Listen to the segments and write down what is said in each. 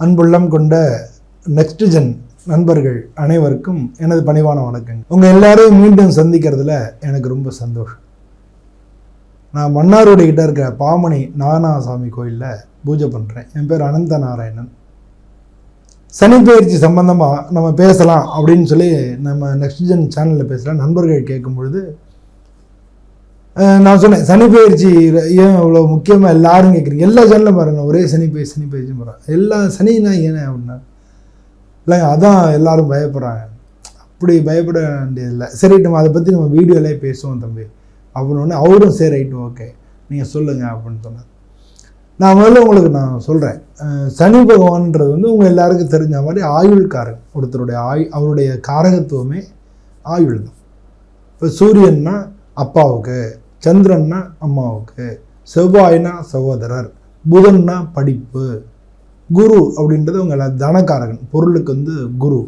அன்புள்ளம் கொண்ட next gen நண்பர்கள் அனைவருக்கும் எனது பணிவான வணக்கங்கள். உங்கள் எல்லாரையும் மீண்டும் சந்திக்கிறதுல எனக்கு ரொம்ப சந்தோஷம். நான் மன்னாரோடு கிட்ட இருக்கிற பாமணி நாகநாதசாமி கோயிலில் பூஜை பண்ணுறேன் என் பேர் அனந்த நாராயணன் சனி பயிற்சி சம்பந்தமாக நம்ம பேசலாம் அப்படின்னு சொல்லி நம்ம நெக்ஸ்ட் ஜென் சேனலில் பேசுகிற நண்பர்கள் கேட்கும் பொழுது நான் சொன்னேன் சனி பயிற்சி ஏன் அவ்வளோ முக்கியமாக எல்லாரும் கேட்குறீங்க? எல்லா சேனலும் பாருங்க ஒரே சனி பயிர் சனி பயிற்சி போகிறாங்க எல்லா சனினா ஏன் அப்படின்னா இல்லைங்க அதான் எல்லாரும் பயப்படுறாங்க. அப்படி பயப்பட வேண்டியதில்லை. சரி நம்ம அதை பற்றி நம்ம வீடியோலே பேசுவோம் தம்பி. அப்படின்னு அவரும் சரி ரைட்டு ஓகே. நீங்கள் சொல்லுங்கள் அப்படின்னு சொன்னார். நான் முதல்ல உங்களுக்கு நான் சொல்கிறேன் சனி பகவான்ன்றது வந்து உங்கள் எல்லாருக்கும் தெரிஞ்ச மாதிரி ஆயுள்காரன். ஒருத்தருடைய ஆயு அவருடைய காரகத்துவமே ஆயுள் தான். இப்போ சூரியன்னா அப்பாவுக்கு சந்திரன்னா அம்மாவுக்கு செவ்வாய்னா சகோதரர் புதன்னா படிப்பு. குரு அப்படின்றது உங்களை தனக்காரகன் பொருளுக்கு வந்து குரு.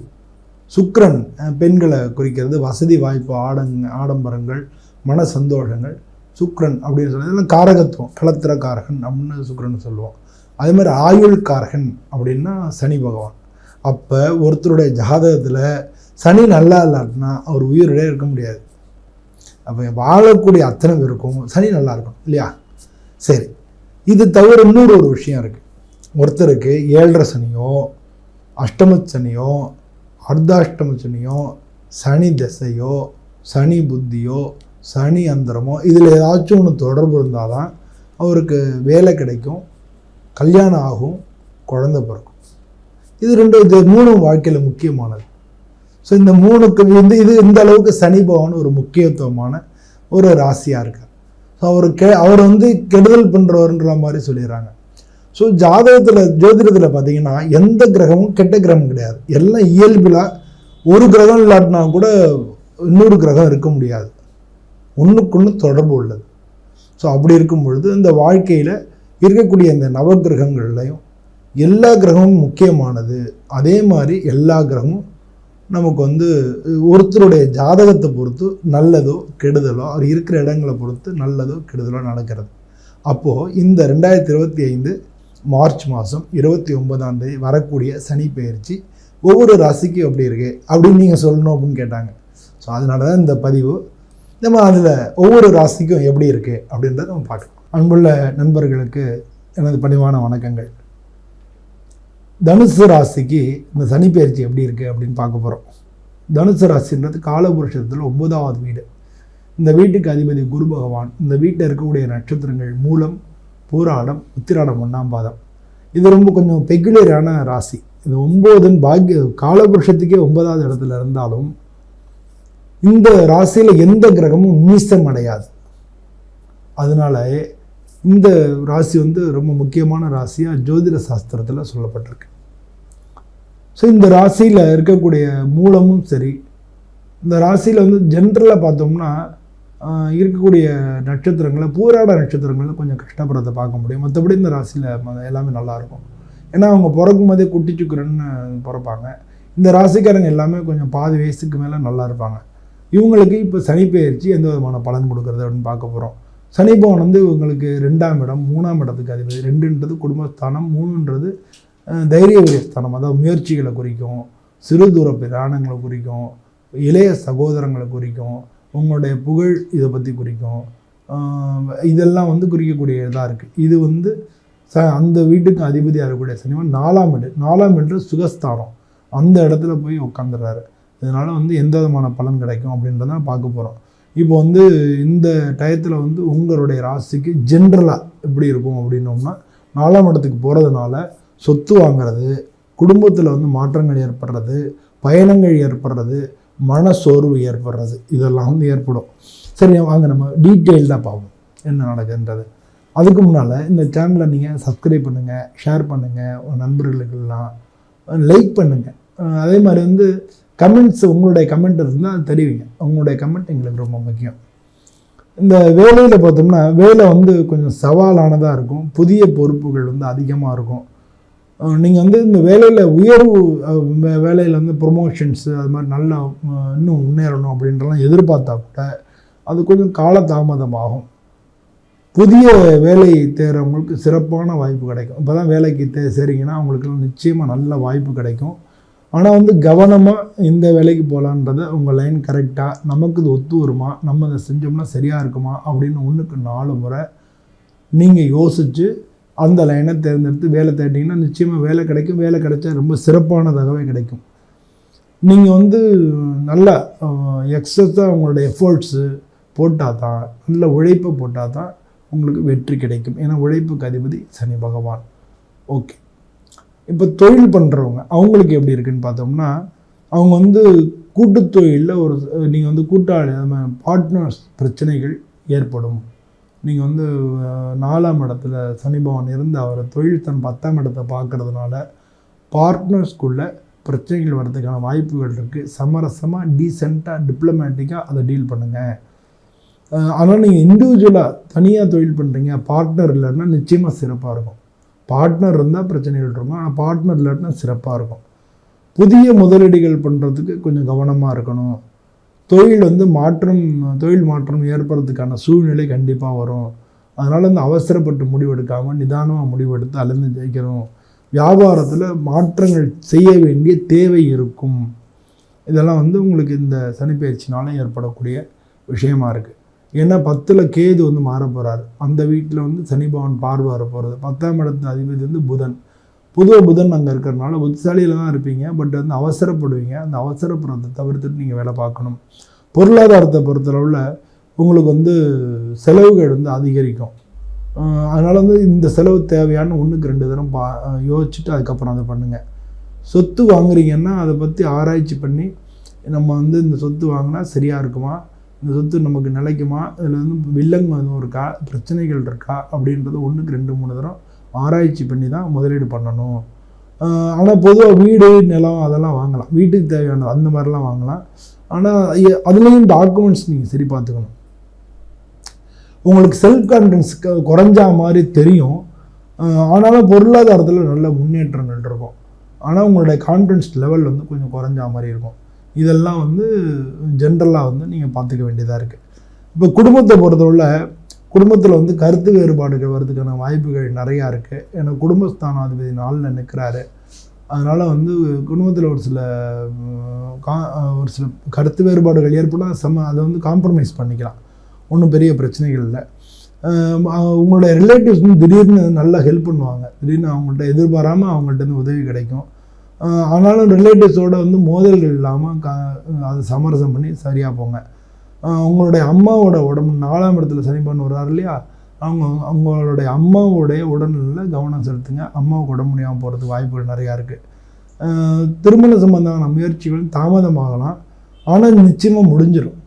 சுக்ரன் பெண்களை குறிக்கிறது வசதி வாய்ப்பு ஆடங் ஆடம்பரங்கள் மன சந்தோஷங்கள் சுக்ரன் அப்படின்னு சொல்கிறது காரகத்துவம் களத்திர காரகன் அப்படின்னு சுக்கிரன் சொல்லுவோம் அதே மாதிரி ஆயுள் காரகன் அப்படின்னா சனி பகவான். அப்போ ஒருத்தருடைய ஜாதகத்தில் சனி நல்லா இல்லாட்டினா அவர் உயிரோடே இருக்க முடியாது. அப்போ வாழக்கூடிய அத்தனை பேருக்கும் சனி நல்லா இருக்கும் இல்லையா? சரி. இது தவிர இன்னொரு ஒரு விஷயம் இருக்குது ஒருத்தருக்கு ஏழரை சனியோ அஷ்டம சனியோ அர்த்தாஷ்டம சனியோ சனி திசையோ சனி புத்தியோ சனி அந்தரமோ இதில் ஏதாச்சும் ஒன்று தொடர்பு இருந்தால் தான் அவருக்கு வேலை கிடைக்கும் கல்யாணம் ஆகும் குழந்தை பிறக்கும். இது ரெண்டு இது மூணு வாழ்க்கையில் முக்கியமானது. ஸோ இந்த மூணுக்கு வந்து இது இந்த அளவுக்கு சனி பகவான் ஒரு முக்கியத்துவமான ஒரு ராசியாக இருக்கார். ஸோ அவர் கெ அவர் வந்து கெடுதல் பண்ணுறவர்ன்ற மாதிரி சொல்லிடுறாங்க. ஸோ ஜாதகத்தில் ஜோதிடத்தில் பார்த்தீங்கன்னா எந்த கிரகமும் கெட்ட கிரகம் கிடையாது. எல்லாம் இயல்பில் ஒரு கிரகம் இல்லாட்டினா கூட இன்னொரு கிரகம் இருக்க முடியாது. ஒன்றுக்கொன்று தொடர்பு உள்ளது. ஸோ அப்படி இருக்கும் பொழுது இந்த வாழ்க்கையில் இருக்கக்கூடிய இந்த நவகிரகங்கள்லையும் எல்லா கிரகமும் முக்கியமானது. அதே மாதிரி எல்லா கிரகமும் நமக்கு வந்து ஒருத்தருடைய ஜாதகத்தை பொறுத்து நல்லதோ கெடுதலோ அவர் இருக்கிற இடங்களை பொறுத்து நல்லதோ கெடுதலோ நடக்கிறது. அப்போது இந்த ரெண்டாயிரத்தி இருபத்தி ஐந்து மார்ச் மாதம் இருபத்தி ஒன்பதாம் தேதி வரக்கூடிய சனி பயிற்சி ஒவ்வொரு ராசிக்கும் எப்படி இருக்கு அப்படின்னு நீங்கள் சொல்லணும் அப்படின்னு கேட்டாங்க. ஸோ அதனால தான் இந்த பதிவு. நம்ம அதில் ஒவ்வொரு ராசிக்கும் எப்படி இருக்கு அப்படின்றத நம்ம பார்க்கலாம். அன்புள்ள நண்பர்களுக்கு எனது பணிவான வணக்கங்கள். தனுசு ராசிக்கு இந்த சனி பயிற்சி எப்படி இருக்குது அப்படின்னு பார்க்க போகிறோம் தனுசு ராசின்றது காலபுருஷத்தில் ஒன்பதாவது வீடு. இந்த வீட்டுக்கு அதிபதி குரு பகவான் இந்த வீட்டில் இருக்கக்கூடிய நட்சத்திரங்கள் மூலம் பூராடம் உத்திராடம் ஒன்றாம் பாதம். இது ரொம்ப கொஞ்சம் பெகுலரான ராசி. இது ஒம்போதுன்னு பாக்கிய காலபுருஷத்துக்கே ஒன்பதாவது இடத்துல இருந்தாலும் இந்த ராசியில் எந்த கிரகமும் நீசம் அடையாது. அதனால இந்த ராசி வந்து ரொம்ப முக்கியமான ராசியாக ஜோதிட சாஸ்திரத்தில் சொல்லப்பட்டிருக்கு. ஸோ இந்த ராசியில் இருக்கக்கூடிய மூலமும் சரி. இந்த ராசியில் வந்து ஜென்ரலாக பார்த்தோம்னா இருக்கக்கூடிய நட்சத்திரங்களை பூராட நட்சத்திரங்களை கொஞ்சம் கஷ்டப்படுறதை பார்க்க முடியும். மற்றபடி இந்த ராசியில் எல்லாமே நல்லாயிருக்கும் ஏன்னா அவங்க பிறக்கும் போதே குட்டி சுக்குரன்னு பிறப்பாங்க. இந்த ராசிக்காரங்க எல்லாமே கொஞ்சம் பாதி வயசுக்கு மேலே நல்லா இருப்பாங்க. இவங்களுக்கு இப்போ சனி பயிற்சி எந்த விதமான பலன் கொடுக்குறது அப்படின்னு பார்க்க போகிறோம் சனிபவன் வந்து இவங்களுக்கு ரெண்டாம் இடம் மூணாம் இடத்துக்கு அதிபதி. ரெண்டுன்றது குடும்பஸ்தானம் மூணுன்றது தைரிய வீரஸ்தானம் அதாவது முயற்சிகளை குறிக்கும் சிறு தூர பிராணங்களை குறிக்கும் இளைய சகோதரங்களை குறிக்கும் உங்களுடைய புகழ் இதை பற்றி குறிக்கும் இதெல்லாம் வந்து குறிக்கக்கூடிய இதாக இருக்குது இது வந்து ச அந்த வீட்டுக்கு அதிபதியாக இருக்கக்கூடிய சனிமா நாலாம் வீடு நாலாம் வீடு சுகஸ்தானம். அந்த இடத்துல போய் உட்காந்துடுறாரு இதனால் வந்து எந்த விதமான பலன் கிடைக்கும் அப்படின்றத பார்க்க போகிறோம் இப்போ வந்து இந்த டயத்தில் வந்து உங்களுடைய ராசிக்கு ஜென்ரலாக எப்படி இருக்கும் அப்படின்னோம்னா நாலாம் இடத்துக்கு போகிறதுனால சொத்து வாங்குறது குடும்பத்தில் வந்து மாற்றங்கள் ஏற்படுறது பயணங்கள் ஏற்படுறது மனசோர்வு ஏற்படுறது இதெல்லாம் வந்து ஏற்படும். சரி வாங்க நம்ம டீட்டெயில்டாக பார்ப்போம். என்ன நடக்குதுன்றது. அதுக்கு முன்னால் இந்த சேனலை நீங்கள் சப்ஸ்கிரைப் பண்ணுங்கள் ஷேர் பண்ணுங்கள் உங்கள் நண்பர்களுக்கெல்லாம் லைக் பண்ணுங்கள் அதே மாதிரி வந்து கமெண்ட்ஸ் உங்களுடைய கமெண்ட் இருந்தால் அது தெரிவிங்க. உங்களுடைய கமெண்ட் எங்களுக்கு ரொம்ப முக்கியம். இந்த வேலையில் பார்த்தோம்னா வேலை வந்து கொஞ்சம் சவாலானதாக இருக்கும். புதிய பொறுப்புகள் வந்து அதிகமாக இருக்கும். நீங்கள் வந்து இந்த வேலையில் உயர்வு வேலையில் வந்து ப்ரொமோஷன்ஸு அது மாதிரி நல்லா இன்னும் முன்னேறணும் அப்படின்றலாம் எதிர்பார்த்தா கூட அது கொஞ்சம் காலதாமதமாகும். புதிய வேலை தேர்றவங்களுக்கு சிறப்பான வாய்ப்பு கிடைக்கும். இப்போ தான் வேலைக்கு தே சரிங்கன்னா அவங்களுக்கு நிச்சயமாக நல்ல வாய்ப்பு கிடைக்கும். ஆனால் வந்து கவனமாக இந்த வேலைக்கு போகலான்றத உங்கள் லைன் கரெக்டாக நமக்கு இது ஒத்து வருமா? நம்ம அதை செஞ்சோம்னா சரியாக இருக்குமா? அப்படின்னு ஒன்றுக்கு நாலு முறை நீங்கள் யோசித்து அந்த லைனை தேர்ந்தெடுத்து வேலை தேடிங்கன்னா நிச்சயமாக வேலை கிடைக்கும். வேலை கிடைச்சா ரொம்ப சிறப்பானதாகவே கிடைக்கும். நீங்கள் வந்து நல்லா எக்ஸஸாக உங்களோட எஃபர்ட்ஸு போட்டால் தான் நல்ல உழைப்பை போட்டால் தான் உங்களுக்கு வெற்றி கிடைக்கும். ஏன்னா உழைப்புக்கு அதிபதி சனி பகவான். ஓகே இப்போ தொழில் பண்ணுறவங்க அவங்களுக்கு எப்படி இருக்குன்னு பார்த்தோம்னா அவங்க வந்து கூட்டு தொழிலில் ஒரு நீங்கள் வந்து கூட்டாளி பார்ட்னர்ஸ் பிரச்சனைகள் ஏற்படும். நீங்கள் வந்து நாலாம் இடத்துல சனி பகவான் இருந்து அவர் தொழில் தன் பத்தாம் இடத்தை பார்க்கறதுனால பார்ட்னர்ஸ்குள்ள பிரச்சனைகள் வர்றதுக்கான வாய்ப்புகள் இருக்குது சமரசமாக டீசெண்டாக டிப்ளமேட்டிக்காக அதை டீல் பண்ணுங்கள் ஆனால் நீங்கள் இண்டிவிஜுவலாக தனியாக தொழில் பண்ணுறீங்க பார்ட்னர் இல்லைன்னா நிச்சயமாக சிறப்பாக இருக்கும். பார்ட்னர் இருந்தால் பிரச்சனைகள் இருக்கும் ஆனால் பார்ட்னர் இல்லாட்டினா சிறப்பாக இருக்கும். புதிய முதலீடுகள் பண்ணுறதுக்கு கொஞ்சம் கவனமாக இருக்கணும். தொழில் வந்து மாற்றம் தொழில் மாற்றம் ஏற்படுறதுக்கான சூழ்நிலை கண்டிப்பாக வரும். அதனால் இந்த அவசரப்பட்டு முடிவெடுக்காமல் நிதானமாக முடிவெடுத்து அலைந்து ஜெயிக்கிறோம். வியாபாரத்தில் மாற்றங்கள் செய்ய வேண்டிய தேவை இருக்கும். இதெல்லாம் வந்து உங்களுக்கு இந்த சனிப்பயிற்சினால ஏற்படக்கூடிய விஷயமா இருக்குது ஏன்னா பத்தில் கேது வந்து மாற போகிறாரு அந்த வீட்டில் வந்து சனி பார்வை வர போகிறது பத்தாம் இடத்து அதிபதி வந்து புதன். புது புதன் அங்கே இருக்கிறனால புத்திசாலியில் தான் இருப்பீங்க. பட் வந்து அவசரப்படுவீங்க. அந்த அவசரப்படுறதை தவிர்த்துட்டு நீங்கள் வேலை பார்க்கணும். பொருளாதாரத்தை பொறுத்தளவில் உங்களுக்கு வந்து செலவுகள் வந்து அதிகரிக்கும். அதனால் வந்து இந்த செலவு தேவையான ஒன்றுக்கு ரெண்டு தரம் பா யோசிச்சுட்டு அதுக்கப்புறம் அதை பண்ணுங்கள் சொத்து வாங்குறீங்கன்னா அதை பற்றி ஆராய்ச்சி பண்ணி நம்ம வந்து இந்த சொத்து வாங்கினா சரியாக இருக்குமா? இந்த சொத்து நமக்கு நிலைக்குமா? இதில் வந்து வில்லங்கம் எதுவும் இருக்கா பிரச்சனைகள் இருக்கா? அப்படின்றது ஒன்றுக்கு ரெண்டு மூணு தரம் ஆராய்ச்சி பண்ணி தான் முதலீடு பண்ணணும். ஆனால் பொதுவாக வீடு நிலம் அதெல்லாம் வாங்கலாம். வீட்டுக்கு தேவையானது அந்த மாதிரிலாம் வாங்கலாம். ஆனால் அதுலேயும் டாக்குமெண்ட்ஸ் நீங்கள் சரி பார்த்துக்கணும். உங்களுக்கு செல்ஃப் கான்ஃபிடன்ஸ் குறைஞ்சா மாதிரி தெரியும். ஆனாலும் பொருளாதாரத்தில் நல்ல முன்னேற்றங்கள் இருக்கும் ஆனால் உங்களுடைய கான்ஃபிடன்ஸ் லெவல் வந்து கொஞ்சம் குறைஞ்சா மாதிரி இருக்கும். இதெல்லாம் வந்து ஜென்ரலாக வந்து நீங்கள் பார்த்துக்க வேண்டியதாக இருக்குது இப்போ குடும்பத்தை பொறுத்தவரை குடும்பத்தில் வந்து கருத்து வேறுபாடுகள் வர்றதுக்கான வாய்ப்புகள் நிறையா இருக்குது ஏன்னா குடும்பஸ்தானாதிபதி நாளில் நிற்கிறாரு அதனால் வந்து குடும்பத்தில் ஒரு சில கா ஒரு சில கருத்து வேறுபாடுகள் ஏற்பட்டால் சம அதை வந்து காம்ப்ரமைஸ் பண்ணிக்கலாம். ஒன்றும் பெரிய பிரச்சனைகள் இல்லை. உங்களோட உங்களுடைய ரிலேட்டிவ்ஸ் வந்து திடீர்னு நல்லா ஹெல்ப் பண்ணுவாங்க. திடீர்னு அவங்கள்ட்ட எதிர்பாராமல் அவங்கள்ட்ட உதவி கிடைக்கும். ஆனாலும் ரிலேட்டிவ்ஸோட வந்து மோதல்கள் இல்லாமல் க அதை சமரசம் பண்ணி சரியாக போங்க. உங்களுடைய அம்மாவோட உடம்பு நாலாம் இடத்துல சனி பண்ண வர்றாரு இல்லையா? அவங்க அவங்களுடைய அம்மாவுடைய உடல்நிலையில் கவனம் செலுத்துங்க. அம்மாவுக்கு உடம்பு முடியாமல் போகிறதுக்கு வாய்ப்புகள் நிறையா இருக்குது திருமண சம்பந்தமான முயற்சிகள் தாமதமாகலாம். ஆனால் நிச்சயமாக முடிஞ்சிடும்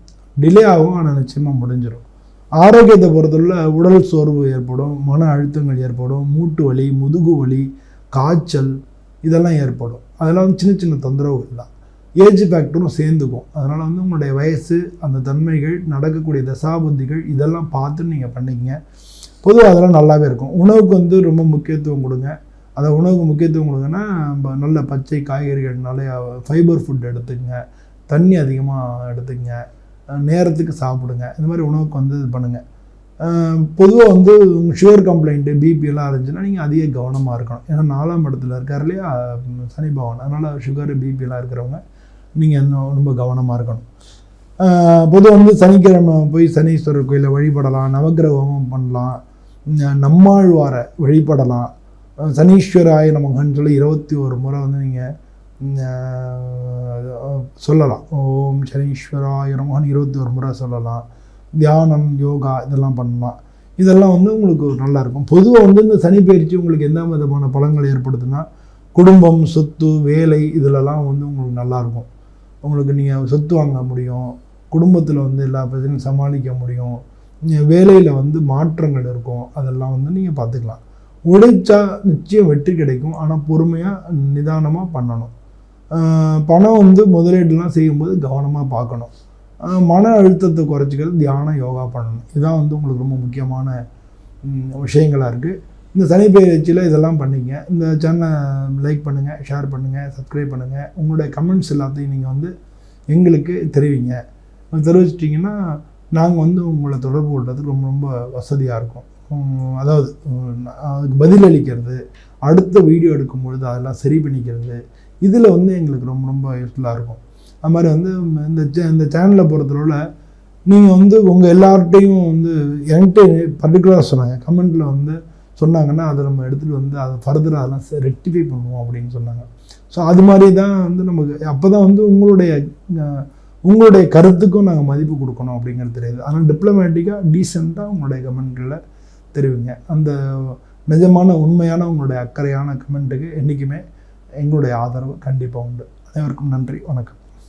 டிலே ஆகும் ஆனால் நிச்சயமாக முடிஞ்சிடும் ஆரோக்கியத்தை பொறுத்தவரை உடல் சோர்வு ஏற்படும் மன அழுத்தங்கள் ஏற்படும் மூட்டு வலி முதுகு வலி காய்ச்சல் இதெல்லாம் ஏற்படும். அதெல்லாம் வந்து சின்ன சின்ன தொந்தரவுகள் தான். ஏஜ் ஃபேக்டரும் சேர்ந்துக்கும். அதனால் வந்து உங்களுடைய வயசு அந்த தன்மைகள் நடக்கக்கூடிய தசாபுத்திகள் இதெல்லாம் பார்த்து நீங்கள் பண்ணிக்கங்க. பொதுவாக அதெல்லாம் நல்லாவே இருக்கும். உணவுக்கு வந்து ரொம்ப முக்கியத்துவம் கொடுங்க. அதை உணவுக்கு முக்கியத்துவம் கொடுங்கன்னா நம்ம நல்ல பச்சை காய்கறிகள் நிறைய ஃபைபர் ஃபுட் எடுத்துக்கங்க. தண்ணி அதிகமாக எடுத்துக்கங்க. நேரத்துக்கு சாப்பிடுங்க. இந்த மாதிரி உணவுக்கு வந்து இது பண்ணுங்கள் பொதுவாக வந்து ஷுகர் கம்ப்ளைண்ட்டு பிபியெல்லாம் இருந்துச்சுன்னா நீங்கள் அதிக கவனமாக இருக்கணும். ஏன்னா நாலாம் இடத்துல இருக்கார் இல்லையா சனி பகவான். அதனால் சுகர் பிபிஎல்லாம் இருக்கிறவங்க நீங்கள் ரொம்ப கவனமாக இருக்கணும். பொதுவாக வந்து சனிக்கிழமை போய் சனீஸ்வரர் கோயிலில் வழிபடலாம் நவக்கிரக ஹோமம் பண்ணலாம் நம்மாழ்வார நம்மாழ்வாரை வழிபடலாம். சனீஸ்வராய நமகன்னு சொல்லி இருபத்தி ஒரு முறை வந்து நீங்கள் சொல்லலாம். ஓம் சனீஸ்வராய நமகன் இருபத்தி ஒரு முறை சொல்லலாம். தியானம் யோகா இதெல்லாம் பண்ணலாம். இதெல்லாம் வந்து உங்களுக்கு நல்லாயிருக்கும் பொதுவாக வந்து இந்த சனி பயிற்சி உங்களுக்கு எந்த விதமான பலங்களை ஏற்படுத்துனா குடும்பம் சொத்து வேலை இதிலெல்லாம் வந்து உங்களுக்கு நல்லாயிருக்கும் உங்களுக்கு நீங்கள் சொத்து வாங்க முடியும் குடும்பத்தில் வந்து எல்லா பிரச்சனையும் சமாளிக்க முடியும் வேலையில் வந்து மாற்றங்கள் இருக்கும் அதெல்லாம் வந்து நீங்கள் பார்த்துக்கலாம். உழைச்சா நிச்சயம் வெற்றி கிடைக்கும் ஆனால் பொறுமையாக நிதானமாக பண்ணணும். பணம் வந்து முதலீடுலாம் செய்யும்போது கவனமாக பார்க்கணும். மன அழுத்தத்தை குறைச்சிக்கிறது தியானம் யோகா பண்ணணும். இதுதான் வந்து உங்களுக்கு ரொம்ப முக்கியமான விஷயங்களாக இருக்குது இந்த சனி பயிற்சியில் இதெல்லாம் பண்ணிங்க. இந்த சேனலை லைக் பண்ணுங்கள் ஷேர் பண்ணுங்கள் சப்ஸ்கிரைப் பண்ணுங்கள் உங்களுடைய கமெண்ட்ஸ் எல்லாத்தையும் நீங்கள் வந்து எங்களுக்கு தெரிவிங்க. தெரிவிச்சிட்டிங்கன்னா நாங்கள் வந்து உங்களை தொடர்பு கொள்றதுக்கு ரொம்ப ரொம்ப வசதியாக இருக்கும். அதாவது அதுக்கு பதிலளிக்கிறது அடுத்த வீடியோ எடுக்கும் பொழுது அதெல்லாம் சரி பண்ணிக்கிறது இதில் வந்து எங்களுக்கு ரொம்ப ரொம்ப யூஸ்ஃபுல்லாக இருக்கும். அது மாதிரி வந்து இந்த சே- இந்த சேனலை பொறுத்தளவில் நீங்கள் வந்து உங்கள் எல்லார்ட்டையும் வந்து என்கிட்ட பர்டிகுலராக சொன்னாங்க. கமெண்ட்டில் வந்து சொன்னாங்கன்னா அதை நம்ம எடுத்துகிட்டு வந்து அதை ஃபர்தராக அதெல்லாம் ரெக்டிஃபை பண்ணுவோம் அப்படின்னு சொன்னாங்க. ஸோ அது மாதிரி தான் வந்து நமக்கு அப்போ தான் வந்து உங்களுடைய உங்களுடைய கருத்துக்கும் நாங்கள் மதிப்பு கொடுக்கணும் அப்படிங்கிறது தெரியாது. ஆனால் டிப்ளமேட்டிக்காக டீசெண்டாக உங்களுடைய கமெண்ட்களை தெரிவிங்க. அந்த நிஜமான உண்மையான உங்களுடைய அக்கறையான கமெண்ட்டுக்கு என்றைக்குமே எங்களுடைய ஆதரவு கண்டிப்பாக உண்டு. அனைவருக்கும் நன்றி வணக்கம்.